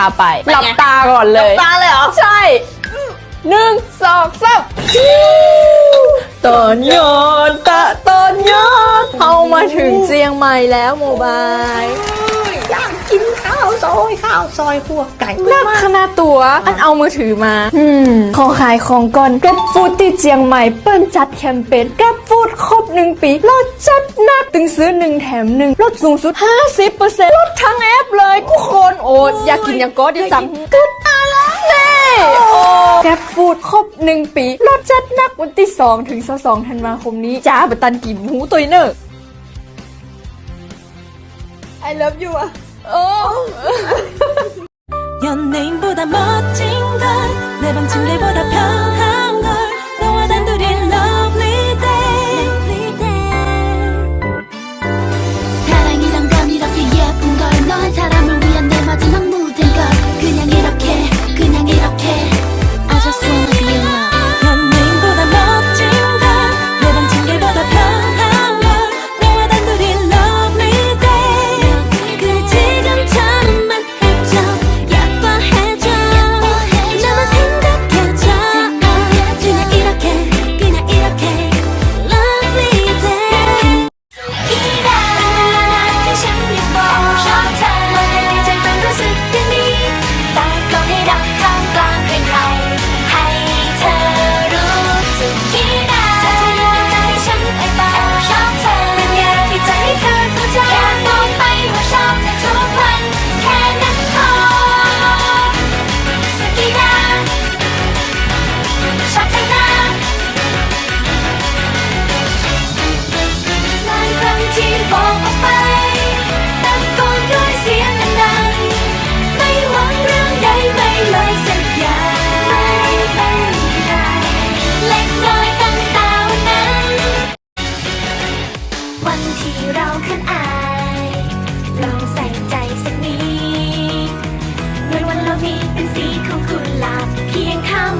าไปไปไงหลับตาก่อนเลย ตาเลยเหรอ ใช่หนึ่งสองสามตอนยอนตะตอนยอนเข้ามาถึงเจียงใหม่แล้วโมบายอยากกินข้าว ซอยข้าวซอยพวกไก่นักขนาดตัว อันเอามือถือมา อืมของขายของก่อนแกร็บฟูดที่เจียงใหม่เปิ้ลจัดแคมเปญแกร็บฟูดครบหนึ่งปีลดจัดหนักถึงซื้อหนึ่งแถมหนึ่งลดสูงสุด 50%ลดทั้งแอปเลยทุกคนโอดอยากกินอย่างก็ดิสั่งกึดอะไรเน่โอ้แกร็บฟูดครบหนึ่งปีลดจัดหนักวันที่2ถึง22ธันวาคมนี้จ้าบัตันกิมหูตัวเนอร์ I love you อะโอ้ 연예인보다 멋진 걸 내 방 침대보다 편한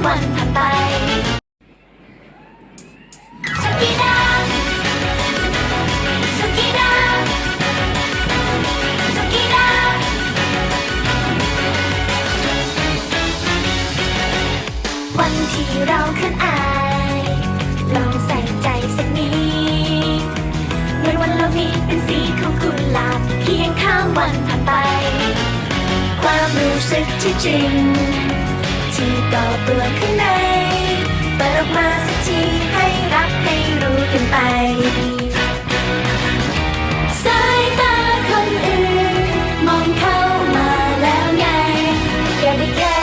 วันผ่านไปสกีดาสกีดาสกีดาวันที่เราเขินอายลองใส่ใจสักนิดเหมือนวันเรานี้เป็นสีของกุหลาบเพียงข้ามวันผ่านไป ความรู้สึกที่จริง ที่ก่อตัวข้างใน เปิดออกมาสักทีให้รับให้รู้กันไป สายตาคนอื่น มองเข้ามาแล้วไง อย่าได้แค่